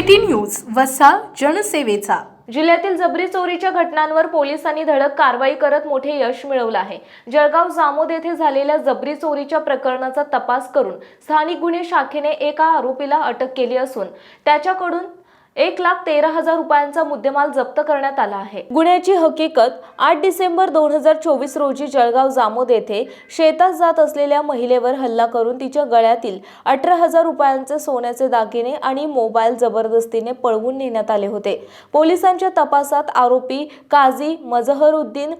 City news वसा जनसेवेचा. जिल्ह्यातील जबरी चोरीच्या घटनांवर पोलिसांनी धडक कारवाई करत मोठे यश मिळवलं आहे. जळगाव जामोद येथे झालेल्या जबरी चोरीच्या प्रकरणाचा तपास करून स्थानिक गुन्हे शाखेने एका आरोपीला अटक केली असून त्याच्याकडून एक लाख तेरा हजार रुपयांचा मुद्देमाल जप्त करण्यात आला आहे. गुन्ह्याची हकीकत आठ डिसेंबर दोन हजार चोवीस रोजी जळगाव जामोद येथे शेतात जात असलेल्या महिलेवर हल्ला करून तिच्या गळ्यातील अठरा हजार रुपयांचे सोन्याचे दागिने आणि मोबाईल जबरदस्तीने पळवून नेण्यात आले होते. पोलिसांच्या तपासात आरोपी काझी मजहरुद्दीन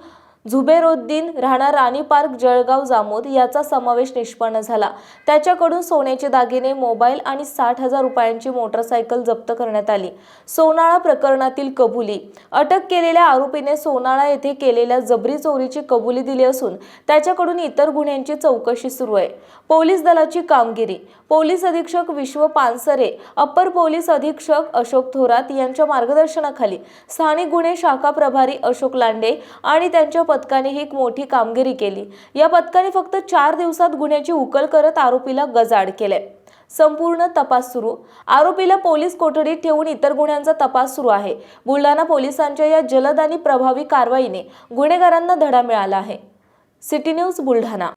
झुबेरोद्दीन राहणार राणी पार्क जळगाव जामोद याचा समावेश निष्पन्न झाला. त्याच्याकडून सोन्याचे दागिने मोबाईल आणि साठ हजार रुपयांची मोटरसायकल जप्त करण्यात आली. सोनाळा प्रकरणातील कबुली. अटक केलेल्या आरोपीने सोनाळा येथे केलेल्या जबरी चोरीची कबुली दिली असून त्याच्याकडून इतर गुन्ह्यांची चौकशी सुरू आहे. पोलीस दलाची कामगिरी. पोलीस अधीक्षक विश्व पानसरे अप्पर पोलीस अधीक्षक अशोक थोरात यांच्या मार्गदर्शनाखाली स्थानिक गुन्हे शाखा प्रभारी अशोक लांडे आणि त्यांच्या पथकाने ही एक मोठी कामगिरी केली. या पथकाने फक्त चार दिवसात गुन्ह्याची उकल करत आरोपीला गजाड केले. संपूर्ण तपास सुरू. आरोपीला पोलीस कोठडीत ठेवून इतर गुन्ह्यांचा तपास सुरू आहे. बुलढाणा पोलिसांच्या या जलद आणि प्रभावी कारवाईने गुन्हेगारांना धडा मिळाला आहे. City news Buldhana.